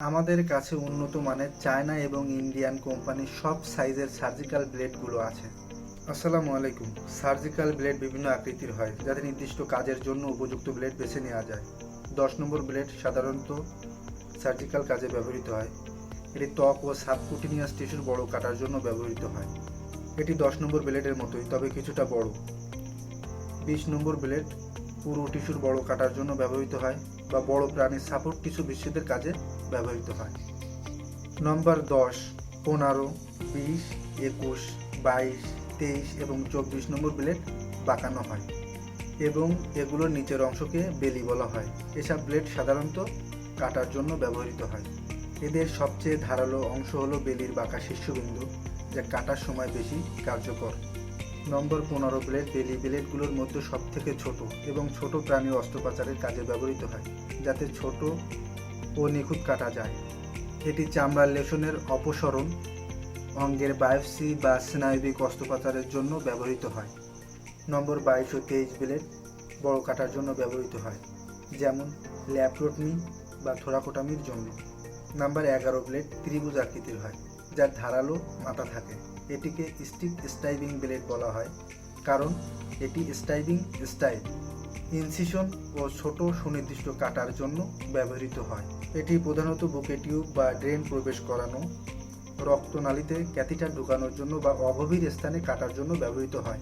আমাদের কাছে উন্নত মানের চায়না এবং ইন্ডিয়ান কোম্পানির সব সাইজের সার্জিক্যাল ব্লেডগুলো আছে। আসসালামু আলাইকুম। সার্জিক্যাল ব্লেড বিভিন্ন আকৃতির হয়, যাতে নির্দিষ্ট কাজের জন্য উপযুক্ত ব্লেড বেছে নেওয়া যায়। দশ নম্বর ব্লেড সাধারণত সার্জিক্যাল কাজে ব্যবহৃত হয়। এটি ত্বক ও সাবকুটিনিয়াস টিস্যুর বড় কাটার জন্য ব্যবহৃত হয়। এটি দশ নম্বর ব্লেডের মতোই, তবে কিছুটা বড়। বিশ নম্বর ব্লেড পুরো টিস্যুর বড় কাটার জন্য ব্যবহৃত হয় বা বড় প্রাণীর সাপোর্ট টিস্যু বিচ্ছেদের কাজে ব্যবহৃত হয়। নম্বর দশ, পনেরো, বিশ, একুশ, বাইশ, তেইশ এবং চব্বিশ নম্বর ব্লেড বাঁকানো হয় এবং এগুলোর নিচের অংশকে বেলি বলা হয়। এসব ব্লেড সাধারণত কাটার জন্য ব্যবহৃত হয়। এদের সবচেয়ে ধারালো অংশ হলো বেলির বাঁকা শীর্ষবিন্দু, যা কাটার সময় বেশি কার্যকর। নম্বর পনেরো ব্লেড বেলি ব্লেডগুলোর মধ্যে সব থেকে ছোট এবং ছোট প্রাণী অস্ত্রোপচারের কাজে ব্যবহৃত হয়, যাতে ছোট ও নিখুঁত কাটা যায়। এটি চামড়ার লেশনের অপসরণ, অঙ্গের বায়োপসি বা স্নায়বিক অস্ত্রোপচারের জন্য ব্যবহৃত হয়। নম্বর বাইশ ও তেইশ ব্লেড বড় কাটার জন্য ব্যবহৃত হয়, যেমন ল্যাপ্রোটমি বা থোরাকোটামির জন্য। নাম্বার এগারো ব্লেড ত্রিভুজ আকৃতির হয়, যার ধারালো মাথা থাকে। এটিকে স্টিক স্টাইভিং ব্লেড বলা হয়, কারণ এটি স্টাইভিং স্টাইল। ইনসিশন ও ছোট সুনির্দিষ্ট কাটার জন্য ব্যবহৃত হয়। এটি প্রধানত বুকে টিউব বা ড্রেন প্রবেশ করানো, রক্তনালীতে ক্যাথিটার ঢুকানোর জন্য বা অগভীর স্থানে কাটার জন্য ব্যবহৃত হয়।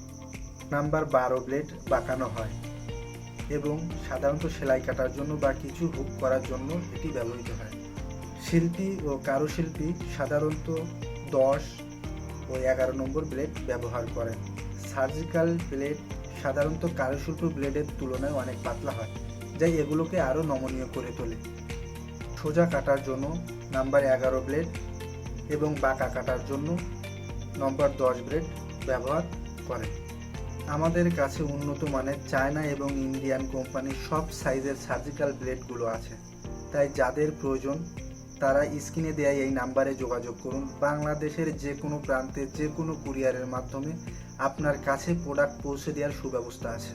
নাম্বার বারো ব্লেড বাঁকানো হয় এবং সাধারণত সেলাই কাটার জন্য বা কিছু হুক করার জন্য এটি ব্যবহৃত হয়। শিল্পী ও কারুশিল্পী সাধারণত দশ ও এগারো নম্বর ব্লেড ব্যবহার করেন। সার্জিক্যাল ব্লেড সাধারণত কারুশিল্প ব্লেডের তুলনায় অনেক পাতলা হয় যা এগুলোকে আরও নমনীয় করে তোলে। সোজা কাটার জন্য নাম্বার এগারো ব্লেড এবং বাঁকা কাটার জন্য নম্বর দশ ব্লেড ব্যবহার করে আমাদের কাছে উন্নত মানের চায়না এবং ইন্ডিয়ান কোম্পানির সব সাইজের সার্জিক্যাল ব্লেডগুলো আছে, তাই যাদের প্রয়োজন তারা স্ক্রিনে দেয়া এই নাম্বারে যোগাযোগ করুন। বাংলাদেশের যে কোনো প্রান্তে যে কোনো কুরিয়ারের মাধ্যমে আপনার কাছে প্রোডাক্ট পৌঁছে দেওয়ার সুব্যবস্থা আছে।